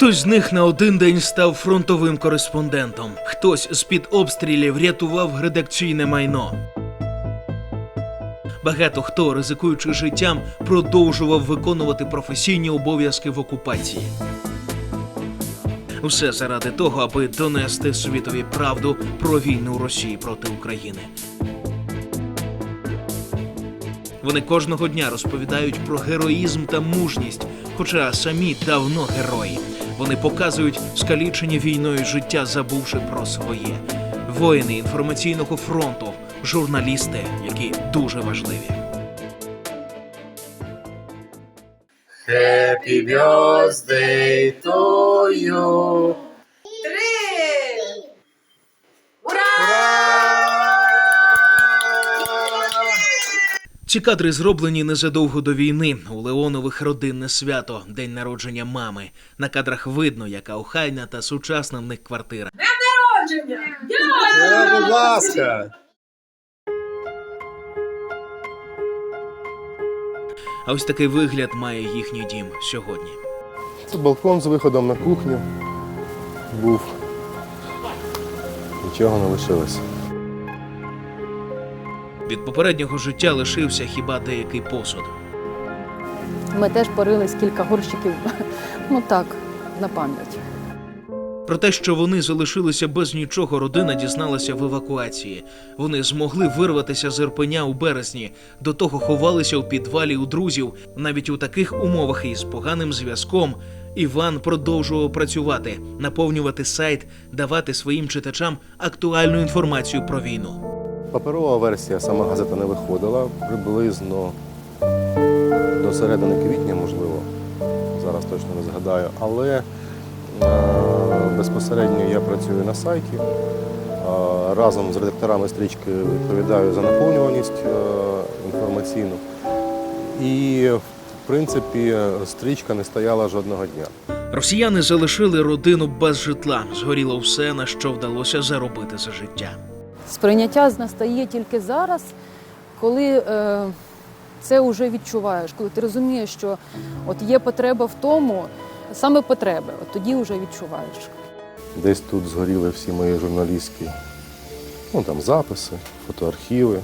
Хтось з них на один день став фронтовим кореспондентом, хтось з-під обстрілів рятував редакційне майно. Багато хто, ризикуючи життям, продовжував виконувати професійні обов'язки в окупації. Усе заради того, аби донести світові правду про війну Росії проти України. Вони кожного дня розповідають про героїзм та мужність, хоча самі давно герої. Вони показують скалічені війною життя, забувши про своє. Воїни інформаційного фронту, журналісти, які дуже важливі. Happy birthday to you. Ці кадри зроблені незадовго до війни у Леонових родинне свято, день народження мами. На кадрах видно, яка охайна та сучасна в них квартира. Народження! Е, Будь ласка. А ось такий вигляд має їхній дім сьогодні. Це балкон з виходом на кухню. Був. Нічого не лишилося. Від попереднього життя лишився хіба деякий посуд. Ми теж порились кілька горщиків, ну так, на пам'ять. Про те, що вони залишилися без нічого, родина дізналася в евакуації. Вони змогли вирватися з Ірпеня у березні. До того ховалися у підвалі у друзів. Навіть у таких умовах із поганим зв'язком Іван продовжував працювати, наповнювати сайт, давати своїм читачам актуальну інформацію про війну. Паперова версія, сама газета не виходила приблизно до середини квітня, можливо. Зараз точно не згадаю. Але е, безпосередньо я працюю на сайті. Е, разом з редакторами стрічки відповідаю за наповнюваність е, інформаційну. І, в принципі, стрічка не стояла жодного дня. Росіяни залишили родину без житла. Згоріло все, на що вдалося заробити за життя. Сприйняття настає тільки зараз, коли е, це вже відчуваєш, коли ти розумієш, що от є потреба в тому, саме потреби, от тоді вже відчуваєш. Десь тут згоріли всі мої журналістські ну, там, записи, фотоархіви,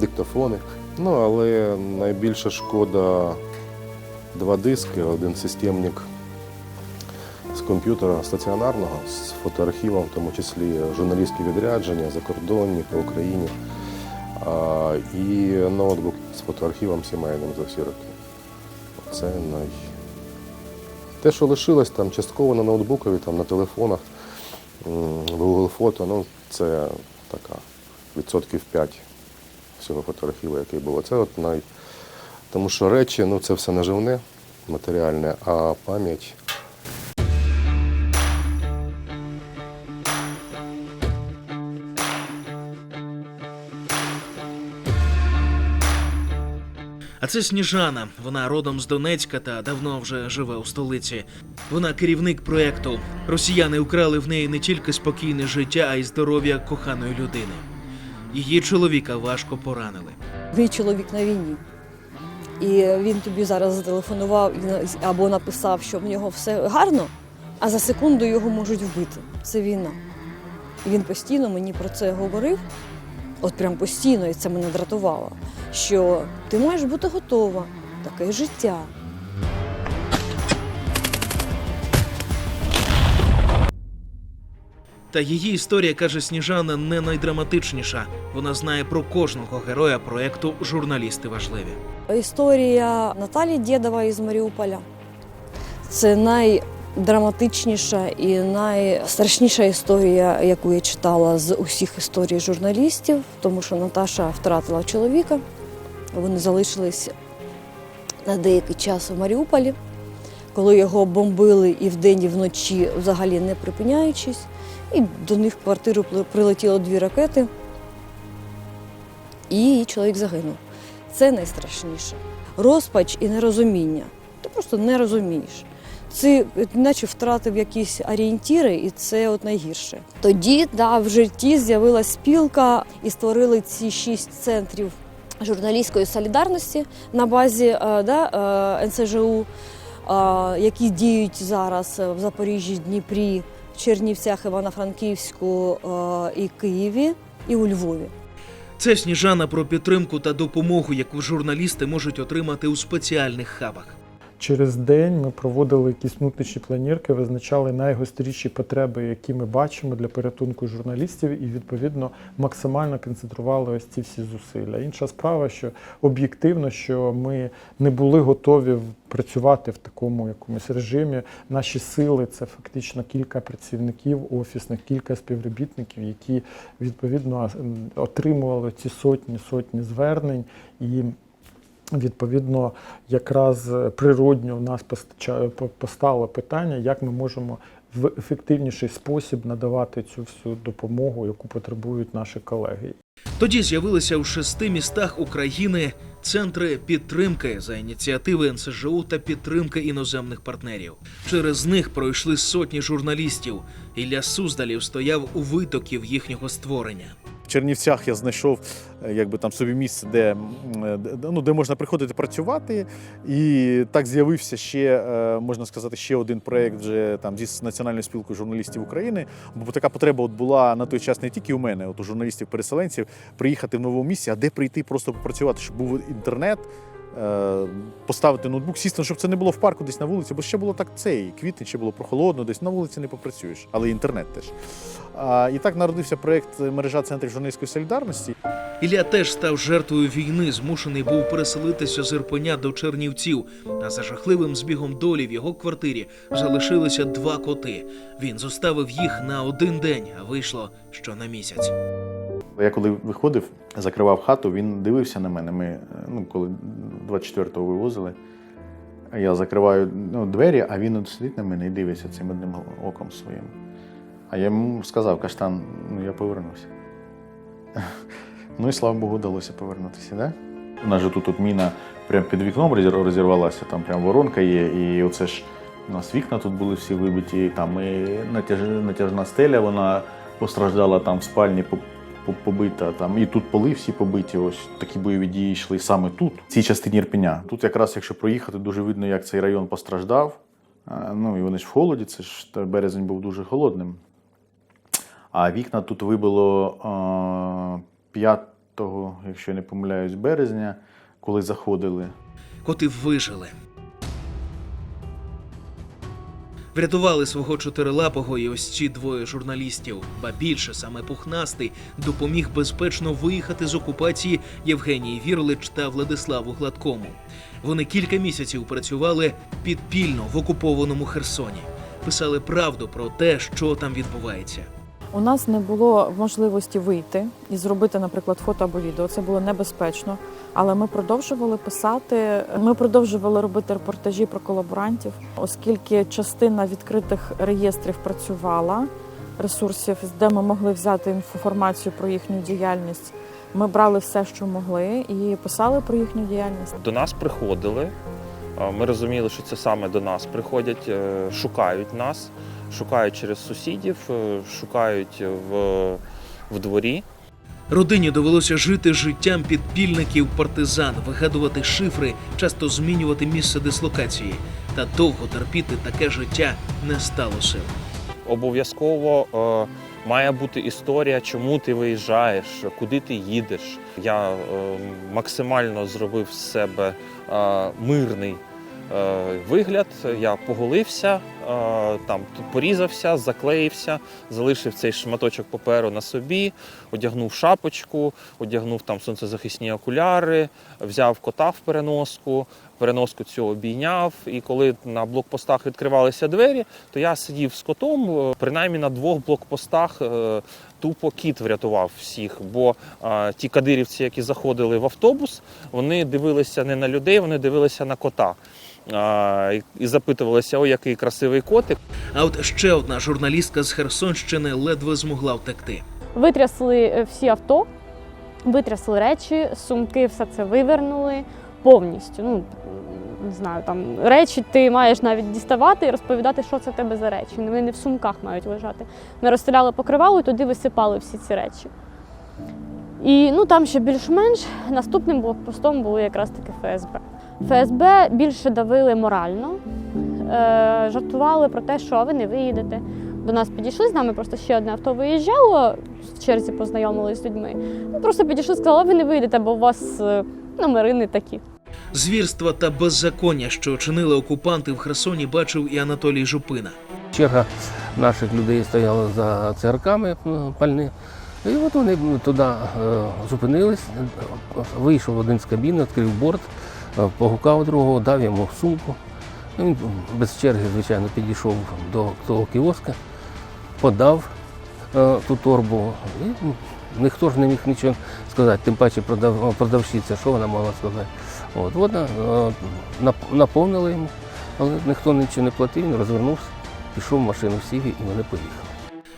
диктофони. Ну, але найбільша шкода два диски, один системник комп'ютера стаціонарного, з фотоархівом, в тому числі журналістські відрядження, закордонні по Україні. А, і ноутбук з фотоархівом сімейним за всі роки. Це най... Те, що лишилось там частково на ноутбукові, там на телефонах, в Google фото, ну це така відсотків 5 всього фотоархіву, який було. Це от най... Тому що речі, ну це все наживне, матеріальне, а пам'ять. А це Сніжана. Вона родом з Донецька та давно вже живе у столиці. Вона керівник проєкту. Росіяни украли в неї не тільки спокійне життя, а й здоров'я коханої людини. Її чоловіка важко поранили. Мій чоловік на війні. І він тобі зараз зателефонував або написав, що в нього все гарно, а за секунду його можуть вбити. Це війна. І він постійно мені про це говорив, от прям постійно, і це мене дратувало, що ти маєш бути готова, таке життя. Та її історія, каже Сніжана, не найдраматичніша. Вона знає про кожного героя проєкту Журналісти важливі. Історія Наталі Дєдова із Маріуполя. Це найдраматичніша і найстрашніша історія, яку я читала з усіх історій журналістів, тому що Наташа втратила чоловіка. Вони залишились на деякий час у Маріуполі, коли його бомбили і вдень, і вночі, взагалі не припиняючись. І до них в квартиру прилетіло дві ракети, і її чоловік загинув. Це найстрашніше. Розпач і нерозуміння. Ти просто не розумієш. Ти наче втратив якісь орієнтіри, і це от найгірше. Тоді да, в житті з'явилася спілка і створили ці шість центрів журналістської солідарності на базі е, да, е, НСЖУ. які діють зараз в Запоріжжі, Дніпрі, Чернівцях, Івано-Франківську і Києві, і у Львові. Це Сніжана про підтримку та допомогу, яку журналісти можуть отримати у спеціальних хабах. Через день ми проводили якісь внутрішні планірки, визначали найгостріші потреби, які ми бачимо для порятунку журналістів, і відповідно максимально концентрували ось ці всі зусилля. Інша справа, що об'єктивно, що ми не були готові працювати в такому якомусь режимі. Наші сили це фактично кілька працівників офісних, кілька співробітників, які відповідно отримували ці сотні сотні звернень і. Відповідно, якраз природньо в нас постало питання, як ми можемо в ефективніший спосіб надавати цю всю допомогу, яку потребують наші колеги. Тоді з'явилися в шести містах України центри підтримки за ініціативи НСЖУ та підтримки іноземних партнерів. Через них пройшли сотні журналістів. Ілля Суздалів стояв у витоків їхнього створення. Чернівцях я знайшов е, якби там собі місце, е, де- ну, де можна приходити працювати. І так з'явився ще, е, можна сказати, ще один проєкт вже там зі Національною спілкою журналістів України. Бо така потреба от була на той час не тільки у мене, от у журналістів-переселенців, приїхати в новому місці, а де прийти просто попрацювати, щоб був інтернет. Е, Поставити ноутбук, сісти, щоб це не було в парку десь на вулиці, бо ще було так цей квітень, ще було прохолодно, десь на вулиці не попрацюєш, але інтернет теж. І так народився проєкт мережа центрів журналістської солідарності. Ілля теж став жертвою війни, змушений був переселитися з Ірпеня до Чернівців. А за жахливим збігом долі в його квартирі залишилися два коти. Він зоставив їх на один день, а вийшло що на місяць. Я коли виходив, закривав хату, він дивився на мене. Ми, ну, коли 24-го вивозили, я закриваю ну, двері, а він от сидить на мене і дивиться цим одним оком своїм. А я йому сказав, каштан, ну я повернуся. Ну і слава Богу, вдалося повернутися, да? У нас же тут от міна прямо під вікном розірвалася, там прям воронка є, і оце ж у нас вікна тут були всі вибиті, там і натяж, натяжна стеля, вона постраждала там в спальні побита, там і тут поли всі побиті. Ось такі бойові дії йшли саме тут, в цій частині Ірпеня. Тут якраз, якщо проїхати, дуже видно, як цей район постраждав. Ну і вони ж в холоді, це ж березень був дуже холодним. А вікна тут вибило а, 5, якщо я не помиляюсь, березня, коли заходили. Коти вижили. Врятували свого чотирилапого і ось ці двоє журналістів. Ба більше саме пухнастий допоміг безпечно виїхати з окупації Євгенії Вірлич та Владиславу Гладкому. Вони кілька місяців працювали підпільно в окупованому Херсоні. Писали правду про те, що там відбувається. У нас не було можливості вийти і зробити, наприклад, фото або відео. Це було небезпечно. Але ми продовжували писати. Ми продовжували робити репортажі про колаборантів, оскільки частина відкритих реєстрів працювала ресурсів, де ми могли взяти інформацію про їхню діяльність. Ми брали все, що могли, і писали про їхню діяльність. До нас приходили. Ми розуміли, що це саме до нас приходять, е, шукають нас, шукають через сусідів, е, шукають в, в дворі. Родині довелося жити життям підпільників партизан, вигадувати шифри, часто змінювати місце дислокації. Та довго терпіти таке життя не стало сил. Обов'язково е, має бути історія, чому ти виїжджаєш, куди ти їдеш. Я е, максимально зробив з себе е, мирний е, вигляд. Я поголився, там порізався, заклеївся, залишив цей шматочок паперу на собі, одягнув шапочку, одягнув там сонцезахисні окуляри, взяв кота в переноску, переноску цю обійняв. І коли на блокпостах відкривалися двері, то я сидів з котом, е, принаймні на двох блокпостах. е, Тупо кіт врятував всіх, бо ті кадирівці, які заходили в автобус, вони дивилися не на людей, вони дивилися на кота. А, і, і запитувалися, о, який красивий котик. А от ще одна журналістка з Херсонщини ледве змогла втекти. Витрясли е, всі авто, витрясли речі, сумки, все це вивернули повністю. Ну не знаю, там речі ти маєш навіть діставати і розповідати, що це в тебе за речі. Вони не в сумках мають лежати. Ми розстріляли покривало і туди висипали всі ці речі. І ну там ще більш-менш наступним блокпостом було якраз таки ФСБ. ФСБ більше давили морально, е, жартували про те, що ви не виїдете. До нас підійшли з нами, просто ще одне авто виїжджало, в черзі познайомилися з людьми. Ну, просто підійшли, сказали, ви не виїдете, бо у вас е, номери не такі. Звірства та беззаконня, що чинили окупанти в Херсоні, бачив і Анатолій Жупина. Черга наших людей стояла за цигарками е, пальни. І от вони туди зупинились, вийшов один з кабіни, відкрив борт, погукав другого, дав йому сумку. Він без черги, звичайно, підійшов до того кіоска, подав е, ту торбу. І ніхто ж не міг нічого сказати, тим паче продав, продавщиця, що вона могла сказати. От, вона е, наповнила йому, але ніхто нічого не платив, він розвернувся, пішов в машину сів і вони поїхали.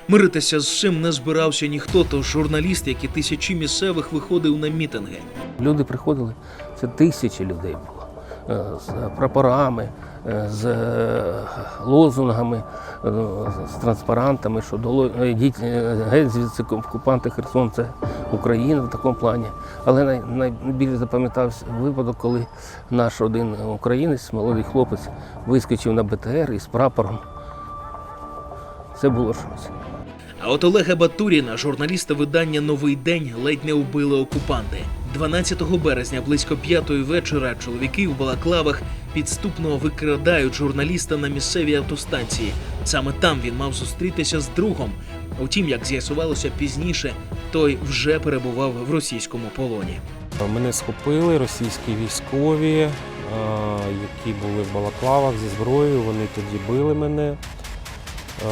Миритися з цим не збирався ніхто, тож журналіст, як і тисячі місцевих, виходив на мітинги. Люди приходили, це тисячі людей було. е, З прапорами, е, з е, лозунгами, з транспарантами, що геть звідси окупанти Херсон, це Україна в такому плані. Але найбільше запам'ятався випадок, коли наш один українець, молодий хлопець, вискочив на БТР із прапором. Це було щось. А от Олега Батуріна, журналіста видання Новий день, ледь не вбили окупанти. 12 березня близько п'ятої вечора чоловіки в балаклавах підступно викрадають журналіста на місцевій автостанції. Саме там він мав зустрітися з другом. Утім, як з'ясувалося пізніше, той вже перебував в російському полоні. Мене схопили російські військові, які були в балаклавах зі зброєю. Вони тоді били мене. Е,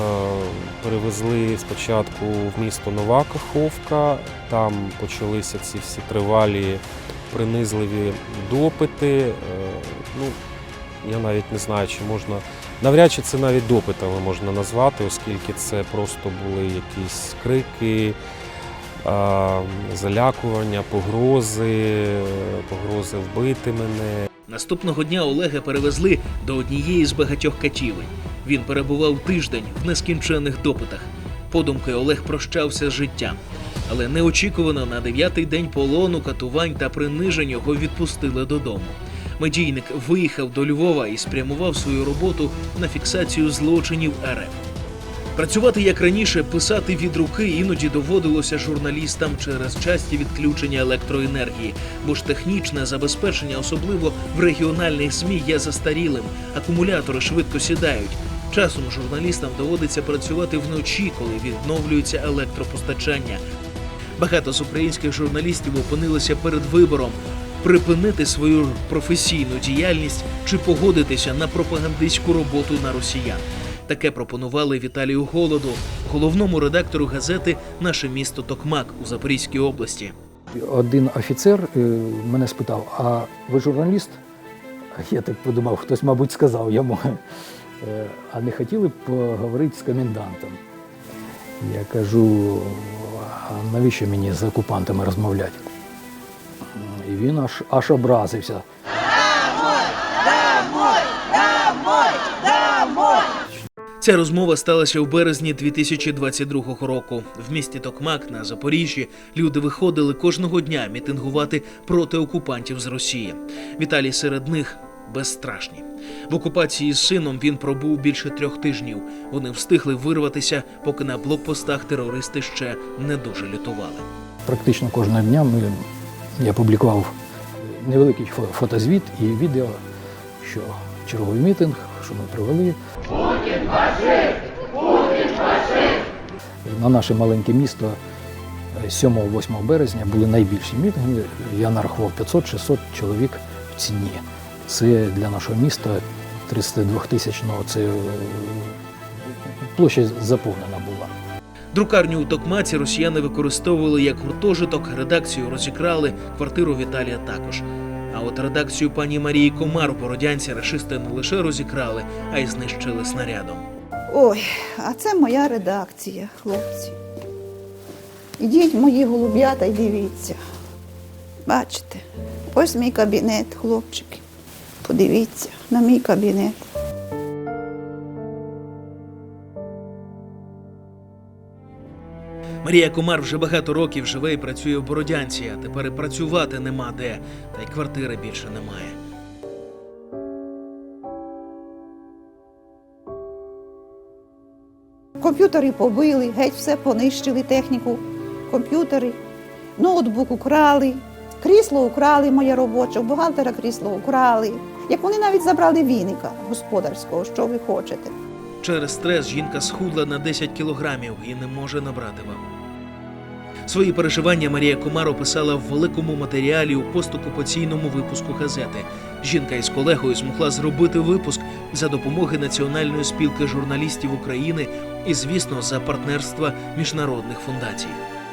Перевезли спочатку в місто Нова Каховка. Там почалися ці всі тривалі, принизливі допити. Е, Ну, я навіть не знаю, чи можна. Навряд чи це навіть допитами можна назвати, оскільки це просто були якісь крики, залякування, погрози, погрози вбити мене. Наступного дня Олега перевезли до однієї з багатьох катівень. Він перебував тиждень в нескінченних допитах. Подумки Олег прощався з життям. Але неочікувано на дев'ятий день полону, катувань та принижень його відпустили додому. Медійник виїхав до Львова і спрямував свою роботу на фіксацію злочинів РФ. Працювати як раніше, писати від руки іноді доводилося журналістам через часті відключення електроенергії, бо ж технічне забезпечення, особливо в регіональних ЗМІ, є застарілим. Акумулятори швидко сідають. Часом журналістам доводиться працювати вночі, коли відновлюється електропостачання. Багато з українських журналістів опинилися перед вибором припинити свою професійну діяльність чи погодитися на пропагандистську роботу на росіян. Таке пропонували Віталію Голоду, головному редактору газети Наше місто Токмак у Запорізькій області. Один офіцер е, мене спитав: а ви журналіст? Я так подумав, хтось, мабуть, сказав йому. Е, А не хотіли б поговорити з комендантом? Я кажу, а навіщо мені з окупантами розмовляти? І він аж, аж образився. Ця розмова сталася у березні 2022 року. В місті Токмак на Запоріжжі люди виходили кожного дня мітингувати проти окупантів з Росії. Віталій серед них безстрашні. В окупації з сином він пробув більше трьох тижнів. Вони встигли вирватися, поки на блокпостах терористи ще не дуже лютували. Практично кожного дня ми, я публікував невеликий фотозвіт і відео, що черговий мітинг, що ми провели. На наше маленьке місто е, 7-8 березня були найбільші мітинги. Я нарахував 500-600 чоловік в ціні. Це для нашого міста 32 тисячного, це е, площа заповнена була. Друкарню у Токмаці росіяни використовували як гуртожиток, редакцію розікрали, квартиру Віталія також. А от редакцію пані Марії Комар у Бородянці рашисти не лише розікрали, а й знищили снарядом. Ой, а це моя редакція, хлопці. Ідіть, мої голуб'ята, і дивіться. Бачите, ось мій кабінет, хлопчики. Подивіться на мій кабінет. Марія Комар вже багато років живе і працює в Бородянці, а тепер і працювати нема де, та й квартири більше немає. Комп'ютери побили, геть все понищили техніку. Комп'ютери, ноутбук украли, крісло украли моє робоче, бухгалтера крісло украли. Як вони навіть забрали віника господарського, що ви хочете. Через стрес жінка схудла на 10 кілограмів і не може набрати вагу. Свої переживання Марія Комар описала в великому матеріалі у постокупаційному випуску газети. Жінка із колегою змогла зробити випуск за допомоги Національної спілки журналістів України і, звісно, за партнерства міжнародних фундацій.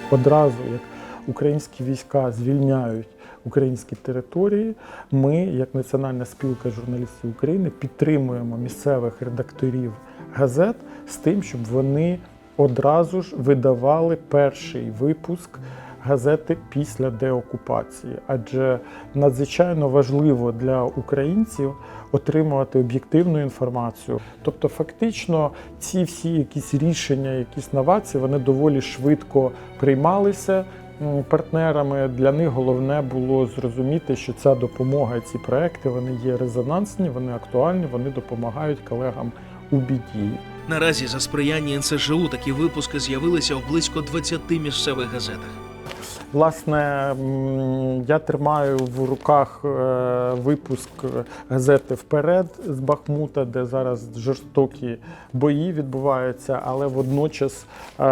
Одразу як українські війська звільняють українські території, ми, як Національна спілка журналістів України, підтримуємо місцевих редакторів газет з тим, щоб вони одразу ж видавали перший випуск газети після деокупації, адже надзвичайно важливо для українців отримувати об'єктивну інформацію. Тобто, фактично, ці всі якісь рішення, якісь новації, вони доволі швидко приймалися партнерами. Для них головне було зрозуміти, що ця допомога, ці проекти вони є резонансні, вони актуальні, вони допомагають колегам у біді. Наразі за сприяння НСЖУ такі випуски з'явилися в близько 20 місцевих газетах. Власне, я тримаю в руках е, випуск газети Вперед з Бахмута, де зараз жорстокі бої відбуваються, але водночас е,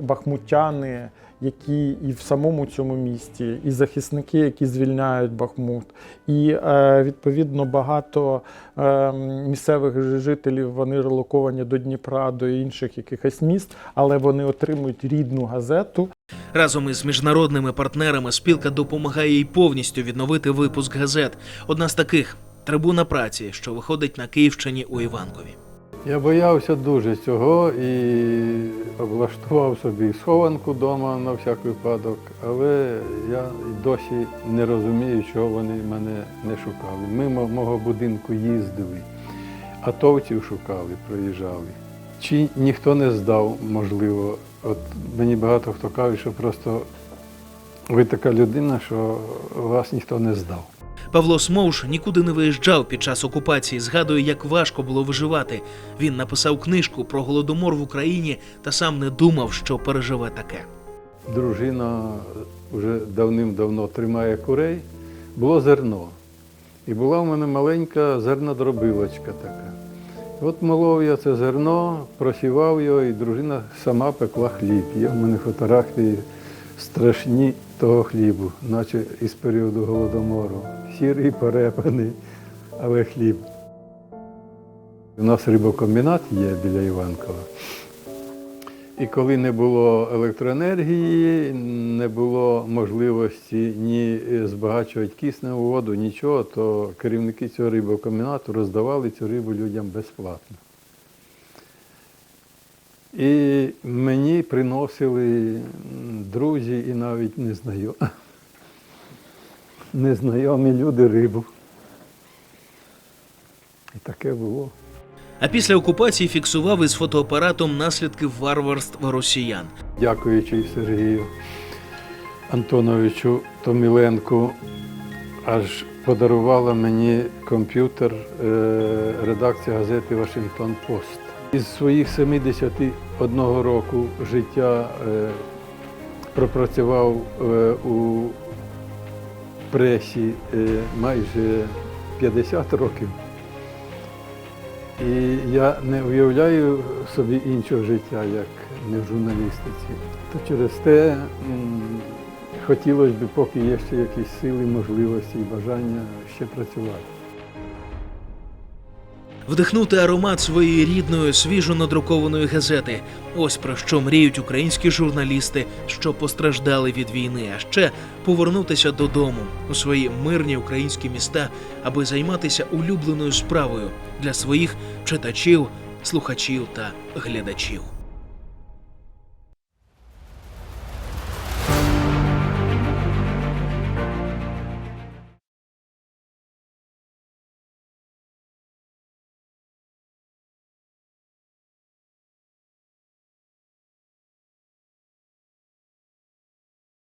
бахмутяни, які і в самому цьому місті, і захисники, які звільняють Бахмут, і е, відповідно багато е, місцевих жителів вони релоковані до Дніпра, до інших якихось міст, але вони отримують рідну газету. Разом із міжнародними партнерами спілка допомагає їй повністю відновити випуск газет. Одна з таких трибуна праці, що виходить на Київщині у Іванкові. Я боявся дуже цього і облаштував собі схованку вдома на всяк випадок, але я досі не розумію, чого вони мене не шукали. Мимо мого будинку їздили, атовців шукали, проїжджали. Чи ніхто не здав, можливо. От мені багато хто каже, що просто ви така людина, що вас ніхто не здав. Павло Смовж нікуди не виїжджав під час окупації. Згадує, як важко було виживати. Він написав книжку про голодомор в Україні та сам не думав, що переживе таке. Дружина вже давним-давно тримає курей, було зерно. І була в мене маленька зернодробилочка така. От молов я це зерно, просівав його, і дружина сама пекла хліб. Є в мене фотографії страшні того хлібу, наче із періоду голодомору. Сірий, перепаний, але хліб. У нас рибокомбінат є біля Іванкова. І коли не було електроенергії, не було можливості ні збагачувати кисневу воду, нічого, то керівники цього рибокомбінату роздавали цю рибу людям безплатно. І мені приносили друзі і навіть незнайомі, незнайомі люди рибу. І таке було. А після окупації фіксував із фотоапаратом наслідки варварств росіян. дякуючи Сергію Антоновичу Томіленку, аж подарувала мені комп'ютер е, редакція газети Вашингтон Пост. Із своїх 71 року життя е, пропрацював е, у пресі е, майже 50 років. І я не уявляю собі іншого життя, як не в журналістиці. То через те хотілося б, поки є ще якісь сили, можливості і бажання ще працювати. Вдихнути аромат своєї рідної свіжо надрукованої газети. Ось про що мріють українські журналісти, що постраждали від війни, а ще повернутися додому у свої мирні українські міста, аби займатися улюбленою справою для своїх читачів, слухачів та глядачів.